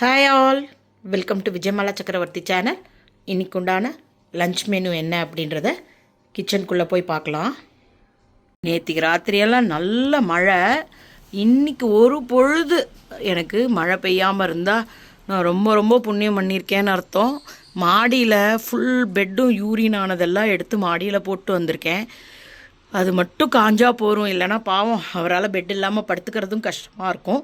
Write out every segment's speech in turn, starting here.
Hi all welcome to Vijayamala Chakravarthy channel இன்னைக்கு உண்டான lunch menu என்ன அப்படின்றத கிச்சனுக்குள்ளே போய் பார்க்கலாம். நேற்றுக்கு ராத்திரியெல்லாம் நல்ல மழை. இன்றைக்கி ஒரு பொழுது எனக்கு மழை பெய்யாமல் இருந்தால் நான் ரொம்ப ரொம்ப புண்ணியம் பண்ணியிருக்கேன்னு அர்த்தம். மாடியில் ஃபுல் பெட்டும் யூரின் ஆனதெல்லாம் எடுத்து மாடியில் போட்டு வந்திருக்கேன். அது மட்டும் காஞ்சா போகிறோம் இல்லைன்னா பாவம் அவரால் பெட் இல்லாமல் படுத்துக்கிறதும் கஷ்டமாக இருக்கும்.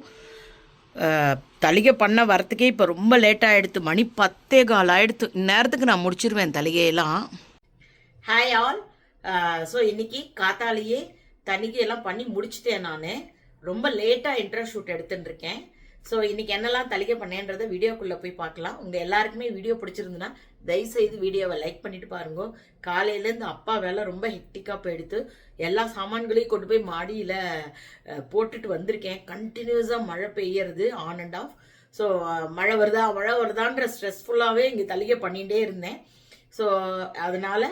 தலிகை பண்ண வரத்துக்கே இப்போ ரொம்ப லேட் ஆகிடுது மணி பத்தே கால் ஆயிடுத்து. இந்நேரத்துக்கு நான் முடிச்சிருவேன் தலிகையெல்லாம் ஹாய் ஆல் ஸோ இன்னைக்கு காத்தாலேயே தணிக்கையெல்லாம் பண்ணி முடிச்சிட்டேன் நான். ரொம்ப லேட்டாக இன்ட்ரெஸ்ட் ஷூட் எடுத்துட்டு இருக்கேன் ஸோ இன்னைக்கு என்னெல்லாம் தலிகை பண்ணேன்றதை வீடியோக்குள்ளே போய் பார்க்கலாம். உங்கள் எல்லாருக்குமே வீடியோ பிடிச்சிருந்துன்னா தயவுசெய்து வீடியோவை லைக் பண்ணிட்டு பாருங்க. காலையிலேருந்து அப்பா வேலை ரொம்ப ஹெக்டிக்காக போயிடுத்து. எல்லா சாமான்களையும் கொண்டு போய் மாடியில் போட்டுட்டு வந்திருக்கேன். கண்டினியூஸாக மழை பெய்யறது ஆன் அண்ட் ஆஃப் ஸோ மழை வருதா மழை வருதான்ற ஸ்ட்ரெஸ்ஃபுல்லாகவே இங்கே தலையை பண்ணிகிட்டே இருந்தேன். ஸோ அதனால்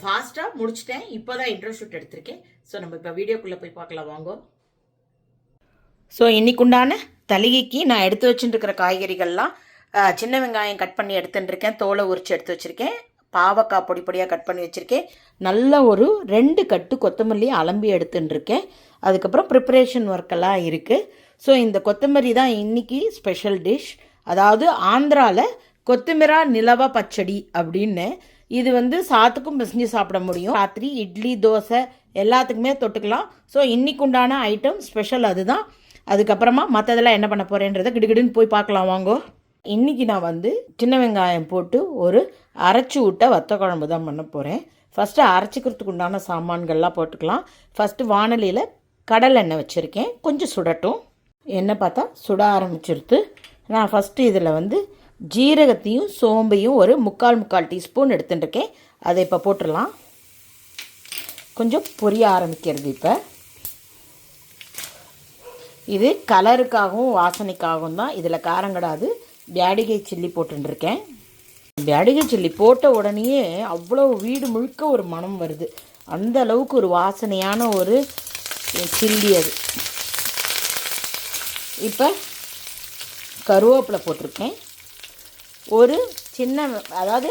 ஃபாஸ்ட்டாக முடிச்சிட்டேன். இப்போ தான் இன்ட்ரெஸ்ட் ஷூட் எடுத்திருக்கேன். ஸோ நம்ம இப்போ வீடியோக்குள்ளே போய் பார்க்கலாம். வாங்கோ. ஸோ இன்றைக்குண்டான தலிகைக்கு நான் எடுத்து வச்சுட்டு இருக்கிற காய்கறிகள்லாம் சின்ன வெங்காயம் கட் பண்ணி எடுத்துட்டுருக்கேன் தோலை உரிச்சு எடுத்து வச்சுருக்கேன். பாவக்காய் பொடி பொடியாக கட் பண்ணி வச்சுருக்கேன். நல்ல ஒரு ரெண்டு கட்டு கொத்தமல்லி அலம்பி எடுத்துட்டுருக்கேன் அதுக்கப்புறம் ப்ரிப்பரேஷன் ஒர்க்கெல்லாம் இருக்குது ஸோ இந்த கொத்தமல்லி தான் இன்றைக்கி ஸ்பெஷல் டிஷ் அதாவது ஆந்திராவில் கொத்தமரா நிலவா பச்சடி அப்படின்னு. இது வந்து சாத்துக்கும் பிசைஞ்சு சாப்பிட முடியும். ராத்திரி இட்லி தோசை எல்லாத்துக்குமே தொட்டுக்கலாம். ஸோ இன்னைக்கு உண்டான ஐட்டம் ஸ்பெஷல் அதுதான். அதுக்கப்புறமா மற்றதெல்லாம் என்ன பண்ண போகிறேன்றதை கிடுகிடுன்னு போய் பார்க்கலாம் வாங்கோ. இன்றைக்கி நான் வந்து சின்ன வெங்காயம் போட்டு ஒரு அரைச்சி விட்ட வத்த குழம்பு தான் பண்ண போகிறேன் ஃபஸ்ட்டு அரைச்சிக்கிறதுக்கு உண்டான சாமான்கள்லாம் போட்டுக்கலாம். ஃபஸ்ட்டு வானலியில் கடலை எண்ணெய் வச்சுருக்கேன். கொஞ்சம் சுடட்டும். எண்ணெய் பார்த்தா சுட ஆரம்பிச்சிருத்து நான் ஃபஸ்ட்டு இதில் வந்து ஜீரகத்தையும் சோம்பையும் ஒரு முக்கால் முக்கால் டீஸ்பூன் எடுத்துட்டுருக்கேன். அதை இப்போ போட்டுடலாம். கொஞ்சம் பொரிய ஆரம்பிக்கிறது இப்போ. இது கலருக்காகவும் வாசனைக்காகவும் தான் இதில் காரம் கிடாது பேடிகை சில்லி போட்டுருக்கேன் பேடிகை சில்லி போட்ட உடனேயே அவ்வளோ வீடு முழுக்க ஒரு மனம் வருது. அந்த அளவுக்கு ஒரு வாசனையான ஒரு சில்லி அது. இப்போ கருவேப்பிலை போட்டிருக்கேன். ஒரு சின்ன அதாவது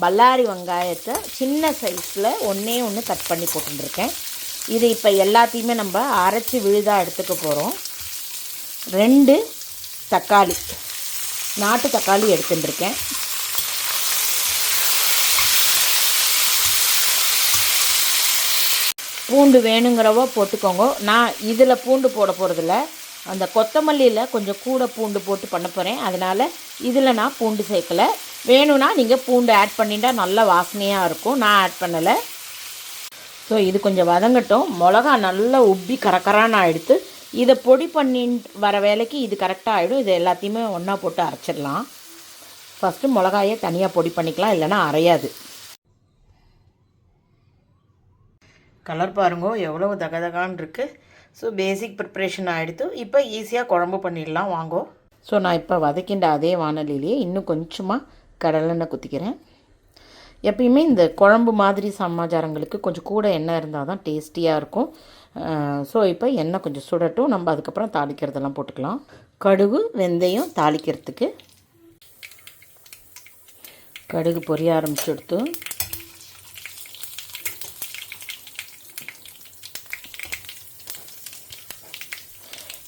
பல்லாரி வெங்காயத்தை சின்ன சைஸில் ஒன்றே ஒன்று கட் பண்ணி போட்டுருக்கேன். இது இப்போ எல்லாத்தையுமே நம்ம அரைச்சி விழுதாக எடுத்துக்க போகிறோம் ரெண்டு தக்காளி நாட்டு தக்காளி எடுத்துட்டுருக்கேன் பூண்டு வேணுங்கிறவோ போட்டுக்கோங்க. நான் இதில் பூண்டு போட போகிறதில்ல அந்த கொத்தமல்லியில் கொஞ்சம் கூட பூண்டு போட்டு பண்ண போகிறேன் அதனால் இதில் நான் பூண்டு சேர்க்கலை. வேணும்னா நீங்கள் பூண்டு ஆட் பண்ணிட்டா நல்லா வாசனையாக இருக்கும். நான் ஆட் பண்ணலை. ஸோ இது கொஞ்சம் வதங்கட்டும். மிளகா நல்லா உப்பி கரக்கரான்னு ஆகிடுத்து இதை பொடி பண்ணி வர வேலைக்கு இது கரெக்டாக ஆகிடும் இது எல்லாத்தையுமே ஒன்றா போட்டு அரைச்சிடலாம். ஃபஸ்ட்டு மிளகாயை தனியாக பொடி பண்ணிக்கலாம். இல்லைன்னா அரையாது. கலர் பாருங்கோ எவ்வளோ தகதகான்னு இருக்குது ஸோ பேசிக் ப்ரிப்ரேஷன் ஆகிடுத்து இப்போ ஈஸியாக குழம்பு பண்ணிடலாம் வாங்கோ. ஸோ நான் இப்போ வதக்கின்ற அதே வானொலியிலேயே இன்னும் கொஞ்சமாக கடலெண்ணெய் குத்திக்கிறேன். எப்பயுமே இந்த குழம்பு மாதிரி சமாச்சாரங்களுக்கு கொஞ்சம் கூட எண்ணெய் இருந்தால் தான் டேஸ்டியாக இருக்கும். ஸோ இப்போ எண்ணெய் கொஞ்சம் சுடட்டும். நம்ம அதுக்கப்புறம் தாளிக்கிறதெல்லாம் போட்டுக்கலாம். கடுகு வெந்தயம் தாளிக்கிறதுக்கு. கடுகு பொரிய ஆரம்பிச்சுடுத்து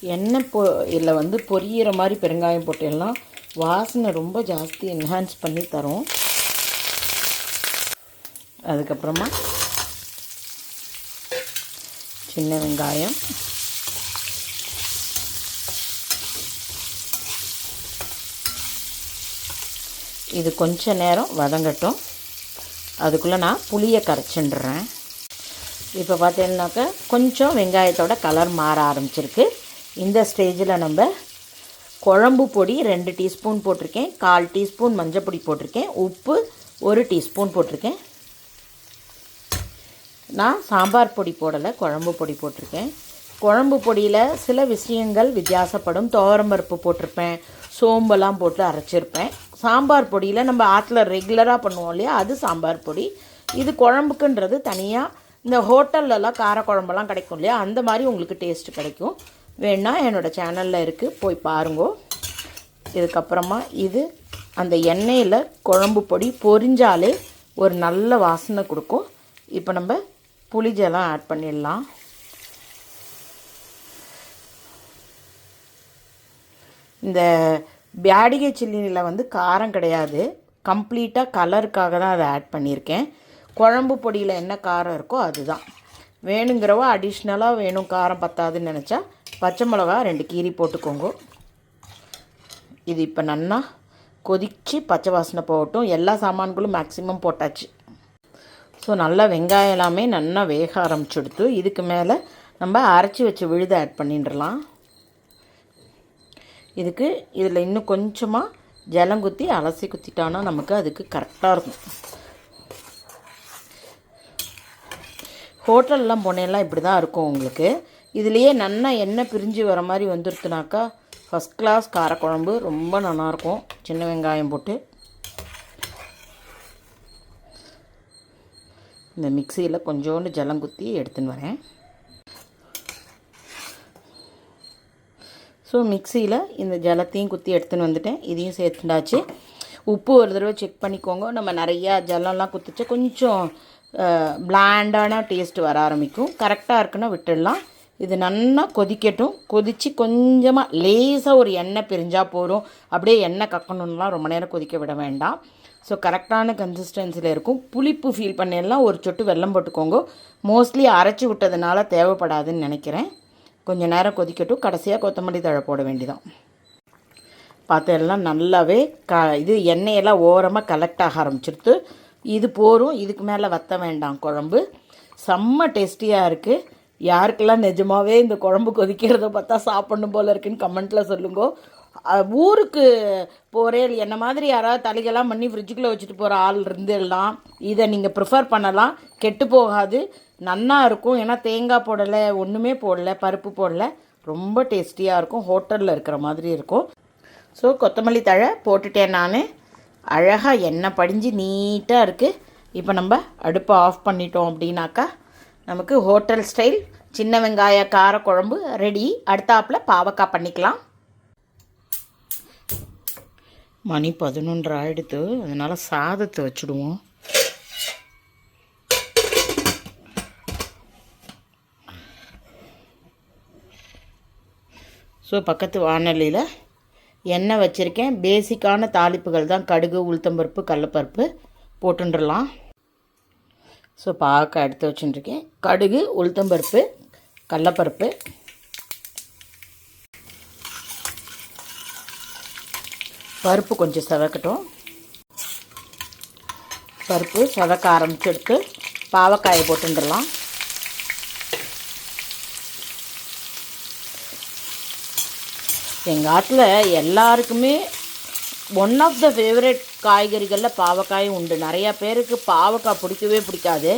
எண்ணெய் பொ இதில் வந்து பொரியிற மாதிரி பெருங்காயம் போட்டெல்லாம் வாசனை ரொம்ப ஜாஸ்தி என்ஹான்ஸ் பண்ணி தரும். அதுக்கப்புறமா சின்ன வெங்காயம். இது கொஞ்ச நேரம் வதங்கட்டும். அதுக்குள்ளே நான் புளியை கரைச்சின்றேன் இப்போ பார்த்தீங்கன்னாக்கா கொஞ்சம் வெங்காயத்தோட கலர் மாற ஆரம்பிச்சிருக்கு. இந்த ஸ்டேஜில் நம்ம குழம்பு பொடி ரெண்டு டீஸ்பூன் போட்டிருக்கேன் கால் டீஸ்பூன் மஞ்சள் பொடி போட்டிருக்கேன் உப்பு ஒரு டீஸ்பூன் போட்டிருக்கேன். நான் சாம்பார் பொடி போடலை குழம்பு பொடி போட்டிருக்கேன். குழம்பு பொடியில் சில விஷயங்கள் வித்தியாசப்படும். துவரம்பருப்பு போட்டிருப்பேன் சோம்பெல்லாம் போட்டு அரைச்சிருப்பேன். சாம்பார் பொடியில் நம்ம ஆற்றுல ரெகுலராக பண்ணுவோம் இல்லையா அது சாம்பார் பொடி. இது குழம்புக்குன்றது தனியாக இந்த ஹோட்டல்லலாம் காரக்குழம்பெல்லாம் கிடைக்கும் இல்லையா அந்த மாதிரி உங்களுக்கு டேஸ்ட்டு கிடைக்கும். வேணால் என்னோடய சேனலில் இருக்குது போய் பாருங்கோ. இதுக்கப்புறமா இது அந்த எண்ணெயில் குழம்பு பொடி பொரிஞ்சாலே ஒரு நல்ல வாசனை கொடுக்கும். இப்போ நம்ம புளிஜெல்லாம் ஆட் பண்ணிடலாம். இந்த பேடிகை சில்லியில் வந்து காரம் கிடையாது. கம்ப்ளீட்டாக கலருக்காக தான் அதை ஆட் பண்ணியிருக்கேன். குழம்பு பொடியில் என்ன காரம் இருக்கோ அதுதான். வேணுங்கிறவ அடிஷ்னலாக வேணும். காரம் பத்தாதுன்னு நினச்சா பச்சை மிளகா ரெண்டு கீரி போட்டுக்கோங்க. இது இப்போ நன்னா கொதித்து பச்சை வாசனை போகட்டும். எல்லா சாமான்களும் மேக்ஸிமம் போட்டாச்சு. ஸோ நல்லா வெங்காயம் எல்லாமே நல்லா வேக ஆரம்பிச்சுடுத்து இதுக்கு மேலே நம்ம அரைச்சி வச்ச விழுதை ஆட் பண்ணிடலாம். இதுக்கு இதில் இன்னும் கொஞ்சமாக ஜலம் குத்தி அலசி குத்திட்டோன்னா நமக்கு அதுக்கு கரெக்டாக இருக்கும். ஹோட்டல்லாம் போனேல்லாம் இப்படி தான் இருக்கும் உங்களுக்கு. இதுலேயே நல்லா எண்ணெய் பிரிஞ்சு வர மாதிரி வந்துருக்குனாக்கா ஃபஸ்ட் கிளாஸ் காரக்குழம்பு ரொம்ப நல்லாயிருக்கும். சின்ன வெங்காயம் போட்டு. இந்த மிக்சியில் கொஞ்சோண்டு ஜலம் குத்தி எடுத்துன்னு வரேன். ஸோ மிக்சியில் இந்த ஜலத்தையும் குத்தி எடுத்துன்னு வந்துட்டேன். இதையும் சேர்த்துண்டாச்சு உப்பு ஒரு தடவை செக் பண்ணிக்கோங்க. நம்ம நிறையா ஜலம்லாம் குத்திச்சா. கொஞ்சம் பிளாண்டான டேஸ்ட் வர ஆரம்பிக்கும். கரெக்டாக இருக்குன்னா விட்டுடலாம். இது நல்லா கொதிக்கட்டும். கொதித்து கொஞ்சமாக லேசாக ஒரு எண்ணெய் பிரிஞ்சால் போதும். அப்படியே எண்ணெய் கக்கணும்லாம் ரொம்ப நேரம் கொதிக்க விட வேண்டாம். ஸோ கரெக்டான கன்சிஸ்டன்சியில் இருக்கும். புளிப்பு ஃபீல் பண்ணலாம் ஒரு சொட்டு வெல்லம் போட்டுக்கோங்க. மோஸ்ட்லி அரைச்சி விட்டதுனால தேவைப்படாதுன்னு நினைக்கிறேன். கொஞ்சம் நேரம் கொதிக்கட்டும். கடைசியாக கொத்தமல்லி தழை போட வேண்டிதான். பார்த்து எல்லாம் நல்லாவே க இது எண்ணெயெல்லாம் ஓரமாக கலெக்ட் ஆக ஆரம்பிச்சிருத்து இது போரும் இதுக்கு மேலே வத்த வேண்டாம் குழம்பு. செம்ம டேஸ்டியாக இருக்குது யாருக்கெல்லாம் நிஜமாகவே இந்த குழம்பு கொதிக்கிறத பார்த்தா சாப்பிடணும் போல் இருக்குன்னு கமெண்ட்டில் சொல்லுங்க. ஊருக்கு போகிறே என்ன மாதிரி யாராவது தலைகெல்லாம் பண்ணி ஃப்ரிட்ஜுக்குள்ளே வச்சுட்டு போகிற ஆள் இருந்துடலாம் இதை நீங்கள் ப்ரிஃபர் பண்ணலாம். கெட்டு போகாது. நன்னா இருக்கும். ஏன்னா தேங்காய் போடலை ஒன்றுமே போடலை பருப்பு போடலை. ரொம்ப டேஸ்டியாக இருக்கும். ஹோட்டலில் இருக்கிற மாதிரி இருக்கும். ஸோ கொத்தமல்லி தழை போட்டுட்டேன் நான். அழகாக எண்ணெய் படிஞ்சு நீட்டாக இருக்குது இப்போ நம்ம அடுப்பை ஆஃப் பண்ணிட்டோம் அப்படின்னாக்கா நமக்கு ஹோட்டல் ஸ்டைல் சின்ன வெங்காய காரக்குழம்பு ரெடி அடுத்தாப்பில் பாவக்காய் பண்ணிக்கலாம். மணி பதினொன்று ஆகிடுத்து அதனால் சாதத்தை வச்சுடுவோம். ஸோ பக்கத்து வானொலியில் எண்ணெய் வச்சுருக்கேன். பேசிக்கான தாளிப்புகள் தான். கடுகு உளுத்தம்பருப்பு கடலப்பருப்பு போட்டுன்றலாம் ஸோ பார்க்க எடுத்து வச்சுட்டுருக்கேன் கடுகு உளுத்தம்பருப்பு கடலப்பருப்பு. பருப்பு கொஞ்சம் செவக்கட்டும். பருப்பு செவக்க ஆரம்பிச்செடுத்து பாவக்காயை போட்டுடலாம் எங்கள் ஆட்டில் எல்லாருக்குமே ஒன் ஆஃப் த ஃபேவரட் காய்கறிகளில் பாவக்காயும் உண்டு. நிறையா பேருக்கு பாவக்காய் பிடிக்கவே பிடிக்காது.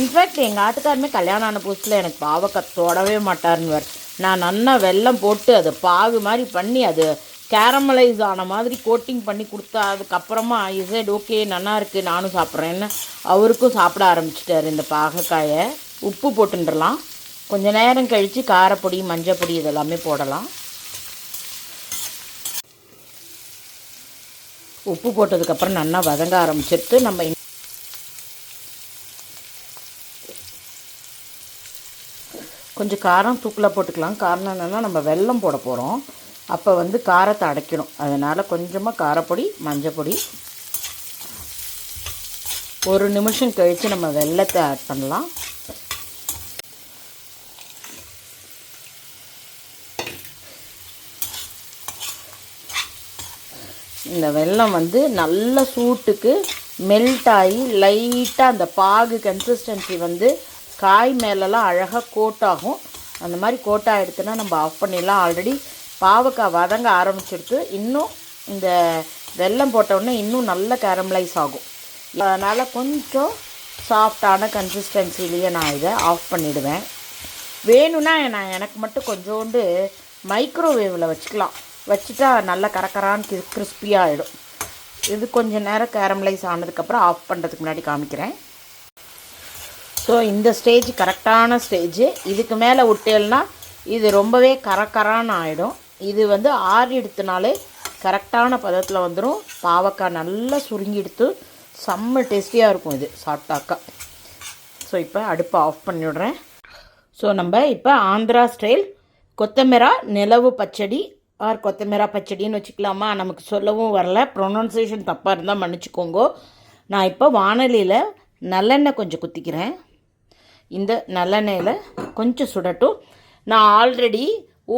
இன்ஃபேக்ட் எங்கள் ஆட்டுக்காருமே கல்யாணம் ஆன புதுசில் எனக்கு பாவக்காய் தொடவே மாட்டார்னுவர் நான் நல்லா வெல்லம் போட்டு அதை பாகு மாதிரி பண்ணி அது கேரமலைஸ் ஆன மாதிரி கோட்டிங் பண்ணி கொடுத்தா அதுக்கப்புறமா இசைட் ஓகே நல்லா இருக்குது நானும் சாப்பிட்றேன்னு. அவருக்கும் சாப்பிட ஆரம்பிச்சிட்டார் இந்த பாகக்காயை. உப்பு போட்டுன்றலாம். கொஞ்ச நேரம் கழித்து காரப்பொடி மஞ்சள் பொடி இதெல்லாமே போடலாம். உப்பு போட்டதுக்கப்புறம் நல்லா வதங்க ஆரம்பிச்சிட்டு நம்ம கொஞ்சம் காரம் தூக்கில் போட்டுக்கலாம். காரணம் என்னென்னா நம்ம வெல்லம் போட போகிறோம் அப்போ வந்து காரத்தை அடைக்கணும். அதனால் கொஞ்சமாக காரப்பொடி மஞ்சள் பொடி ஒரு நிமிஷம் கழித்து நம்ம வெல்லத்தை ஆட் பண்ணலாம். இந்த வெல்லம் வந்து நல்ல சூட்டுக்கு மெல்ட் ஆகி லைட்டாக அந்த பாகு கன்சிஸ்டன்சி வந்து காய் மேலெல்லாம் அழகாக கோட் ஆகும் அந்த மாதிரி கோட் ஆகிடுச்சுன்னா நம்ம ஆஃப் பண்ணிடலாம். ஆல்ரெடி பாவக்காய் வதங்க ஆரம்பிச்சிருக்கு. இன்னும் இந்த வெல்லம் போட்டவுடனே இன்னும் நல்ல கேரமலைஸ் ஆகும். அதனால் கொஞ்சம் சாஃப்டான கன்சிஸ்டன்சிலேயே நான் இதை ஆஃப் பண்ணிவிடுவேன் வேணும்னா நான் எனக்கு மட்டும் கொஞ்சோண்டு மைக்ரோவேவில் வச்சுக்கலாம். வச்சுட்டா நல்லா கரக்கரான்னு கிறிஸ்பியாக ஆகிடும் இது கொஞ்சம் நேரம் கேரமலைஸ் ஆனதுக்கப்புறம் ஆஃப் பண்ணுறதுக்கு முன்னாடி காமிக்கிறேன். ஸோ இந்த ஸ்டேஜ் கரெக்டான ஸ்டேஜ் இதுக்கு மேலே விட்டேல்னா இது ரொம்பவே கரக்கரான்னு ஆகிடும் இது வந்து ஆறி எடுத்தனாலே கரெக்டான பதத்தில் வந்துடும் பாவக்காய் நல்லா சுருங்கி எடுத்து செம்ம டேஸ்டியாக இருக்கும் இது சாப்பிட்டாக்கா. ஸோ இப்போ அடுப்பை ஆஃப் பண்ணிவிடுறேன் ஸோ நம்ம இப்போ ஆந்திரா ஸ்டைல் கொத்தமரா நிலவு பச்சடி ஆர் கொத்தமரா பச்சடின்னு வச்சுக்கலாமா? நமக்கு சொல்லவும் வரல. ப்ரொனன்சியேஷன் தப்பாக இருந்தால் மன்னிச்சுக்கோங்க. நான் இப்போ வானலியில் நல்லெண்ணெய் கொஞ்சம் குத்திக்கிறேன். இந்த நல்லெண்ணெயில் கொஞ்சம் சுடட்டும். நான் ஆல்ரெடி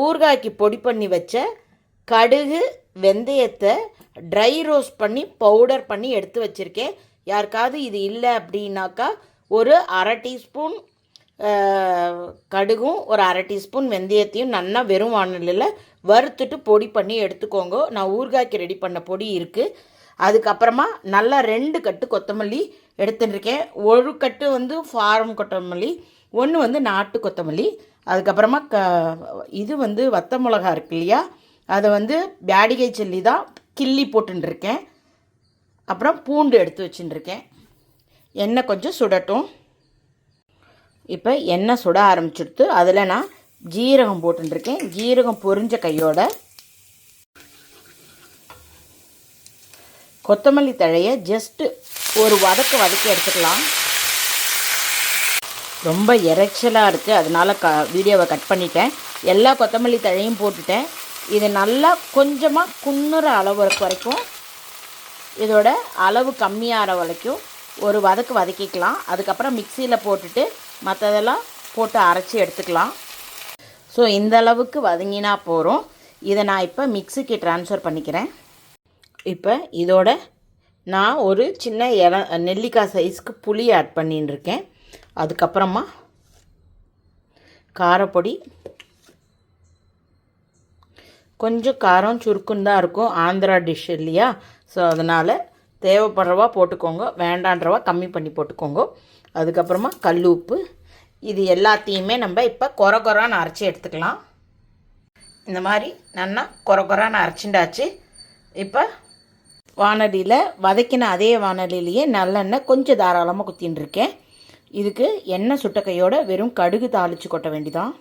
ஊறுகாய்க்கு பொடி பண்ணி வச்ச கடுகு வெந்தயத்தை ட்ரை ரோஸ்ட் பண்ணி பவுடர் பண்ணி எடுத்து வச்சுருக்கேன். யாருக்காவது இது இல்லை அப்படின்னாக்கா ஒரு அரை டீஸ்பூன் கடுகும் ஒரு அரை டீஸ்பூன் வெந்தயத்தையும் நல்லா வெறும் வானலில் வறுத்துட்டு பொடி பண்ணி எடுத்துக்கோங்க. நான் ஊறுகாய்க்கு ரெடி பண்ண பொடி இருக்குது அதுக்கப்புறமா நல்லா ரெண்டு கட்டு கொத்தமல்லி எடுத்துட்டுருக்கேன். ஒரு கட்டு வந்து ஃபார்ம் கொத்தமல்லி ஒன்று வந்து நாட்டு கொத்தமல்லி அதுக்கப்புறமா க இது வந்து வத்த மிளகா இருக்கு இல்லையா? அதை வந்து பேடிகை சில்லி தான் கிள்ளி போட்டுருக்கேன் அப்புறம் பூண்டு எடுத்து வச்சுட்டுருக்கேன். எண்ணெய் கொஞ்சம் சுடட்டும். இப்போ எண்ணெய் சுட ஆரம்பிச்சுடுத்து அதில் நான் ஜீரகம் போட்டுருக்கேன் ஜீரகம் பொரிஞ்ச கையோட கொத்தமல்லி தழையை ஜஸ்ட்டு ஒரு வதக்கு வதக்கி எடுத்துக்கலாம். ரொம்ப இறைச்சலாக இருக்குது அதனால் க வீடியோவை கட் பண்ணிட்டேன். எல்லா கொத்தமல்லி தழையும் போட்டுட்டேன். இது நல்லா கொஞ்சமாக குன்னுற அளவு வரைக்கும் இதோட அளவு கம்மியாகிற வரைக்கும் ஒரு வதக்கு வதக்கிக்கலாம். அதுக்கப்புறம் மிக்சியில் போட்டுட்டு மற்றதெல்லாம் போட்டு அரைச்சி எடுத்துக்கலாம். ஸோ இந்த அளவுக்கு வதங்கினா போகிறோம் இதை நான் இப்போ மிக்சிக்கு ட்ரான்ஸ்ஃபர் பண்ணிக்கிறேன். இப்போ இதோட நான் ஒரு சின்ன இல நெல்லிக்காய் சைஸ்க்கு புளி ஆட் பண்ணின்னு இருக்கேன். அதுக்கப்புறமா காரப்பொடி. கொஞ்சம் காரம் சுருக்குன்னு தான் இருக்கும். ஆந்திரா டிஷ் இல்லையா? ஸோ அதனால் தேவைப்படுறவா போட்டுக்கோங்க. வேண்டான்றவா கம்மி பண்ணி போட்டுக்கோங்க. அதுக்கப்புறமா கல் உப்பு. இது எல்லாத்தையுமே நம்ம இப்போ கொர கொரான்னு அரைச்சி எடுத்துக்கலாம். இந்த மாதிரி நல்லா கொர கொரான்னு அரைச்சிண்டாச்சு. இப்போ வானலியில் வதக்கின அதே வானலியிலேயே நல்லெண்ணெய் கொஞ்சம் தாராளமாக குத்தின்னு இருக்கேன் இதுக்கு எண்ணெய் சுட்ட கையோடு வெறும் கடுகு தாளித்து கொட்ட வேண்டிதான்.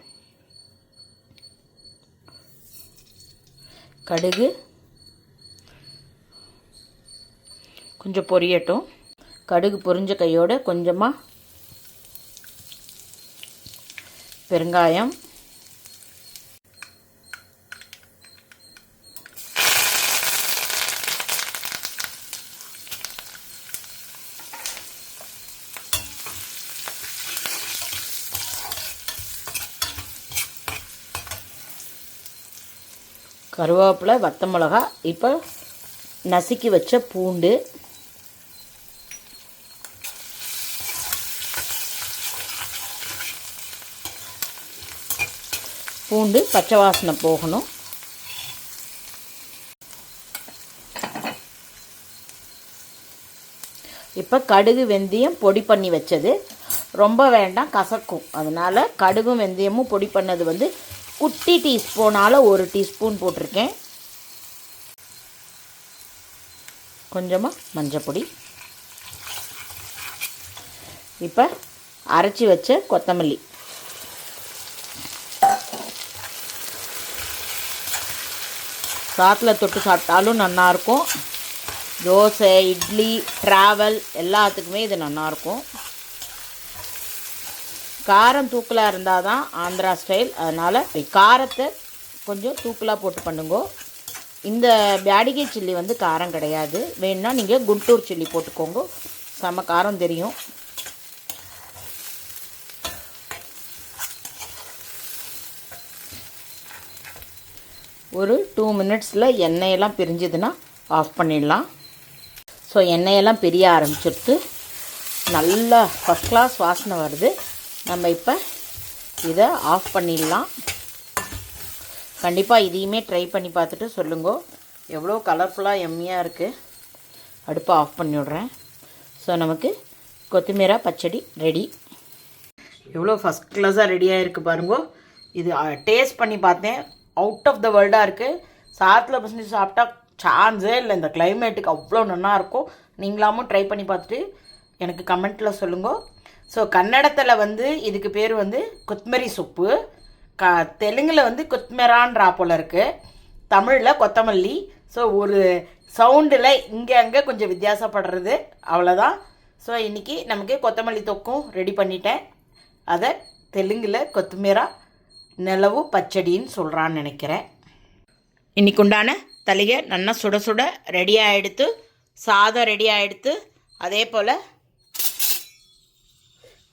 கடுகு கொஞ்சம் பொரியட்டும். கடுகு பொரிஞ்ச கையோட கொஞ்சமாக பெருங்காயம். கருவேப்பிலை வத்த மிளகா இப்போ நசுக்கி வச்ச பூண்டு பூண்டு பச்சை வாசனை போகணும். இப்போ கடுகு வெந்தயம் பொடி பண்ணி வச்சது. ரொம்ப வேண்டாம் கசக்கும். அதனால் கடுகும் வெந்தயமும் பொடி பண்ணது வந்து குட்டி டீஸ்பூனால் ஒரு டீஸ்பூன் போட்டிருக்கேன். கொஞ்சமாக மஞ்சப்பொடி இப்போ அரைச்சி வச்ச கொத்தமல்லி. சாத்தில் தொட்டு சாப்பிட்டாலும் நல்லாயிருக்கும் தோசை இட்லி ட்ராவல் எல்லாத்துக்குமே இது நல்லாயிருக்கும் காரம் தூக்கலாக இருந்தால் தான் ஆந்திரா ஸ்டைல் அதனால் காரத்தை கொஞ்சம் தூக்கலாக போட்டு பண்ணுங்க. இந்த பேடிகை சில்லி வந்து காரம் கிடையாது. வேணுன்னா நீங்கள் குண்டூர் சில்லி போட்டுக்கோங்க. செம காரம் தெரியும். ஒரு டூ மினிட்ஸில் எண்ணெயெல்லாம் பிரிஞ்சுதுன்னா ஆஃப் பண்ணிடலாம். ஸோ எண்ணெயெல்லாம் பிரிய ஆரம்பிச்சிடுத்து நல்லா ஃபஸ்ட் கிளாஸ் வாசனை வருது. நம்ம இப்போ இதை ஆஃப் பண்ணிடலாம். கண்டிப்பாக இதையுமே ட்ரை பண்ணி பார்த்துட்டு சொல்லுங்க. எவ்வளோ கலர்ஃபுல்லாக எம்மியாக இருக்குது அடுப்பை ஆஃப் பண்ணிவிட்றேன் ஸோ நமக்கு கொத்தமீரா பச்சடி ரெடி எவ்வளோ ஃபஸ்ட் கிளாஸாக ரெடியாக இருக்குது பாருங்க. இது டேஸ்ட் பண்ணி பார்த்தேன். அவுட் ஆஃப் த வேர்ல்டாக இருக்குது சாத்தில் பசங்க சாப்பிட்டா சான்ஸே இல்லை. இந்த கிளைமேட்டுக்கு அவ்வளோ நல்லா இருக்கும். நீங்களாமும் ட்ரை பண்ணி பார்த்துட்டு எனக்கு கமெண்ட்டில் சொல்லுங்க. ஸோ கன்னடத்தில் வந்து இதுக்கு பேர் வந்து கொத்மரி சூப்பு. க தெலுங்கில் வந்து கொத்மெரான்றா போல் இருக்குது தமிழில் கொத்தமல்லி. ஸோ ஒரு சவுண்டில் இங்கே அங்கே கொஞ்சம் வித்தியாசப்படுறது. அவ்வளோதான் ஸோ இன்றைக்கி நமக்கு கொத்தமல்லி தொக்கும் ரெடி பண்ணிட்டேன். அதை தெலுங்கில் கொத்தமீரா நிலவு பச்சடின்னு சொல்கிறான்னு நினைக்கிறேன். இன்னைக்கு உண்டான தலையை நல்லா சுட சுட ரெடி ஆகிடுத்து சாதம் ரெடி ஆகிடுத்து அதே போல்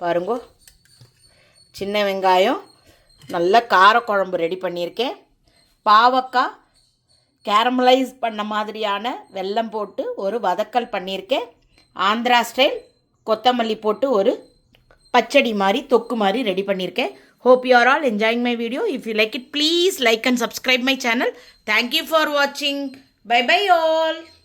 பாருங்கோ சின்ன வெங்காயம் நல்ல காரக்குழம்பு ரெடி பண்ணியிருக்கேன். பாவக்காய் கேரமலைஸ் பண்ண மாதிரியான வெல்லம் போட்டு ஒரு வதக்கல் பண்ணியிருக்கேன். ஆந்திரா ஸ்டைல் கொத்தமல்லி போட்டு ஒரு பச்சடி மாதிரி தொக்கு மாதிரி ரெடி பண்ணியிருக்கேன். Hope you are all enjoying my video. If you like it, please like and subscribe my channel. Thank you for watching. Bye-bye all.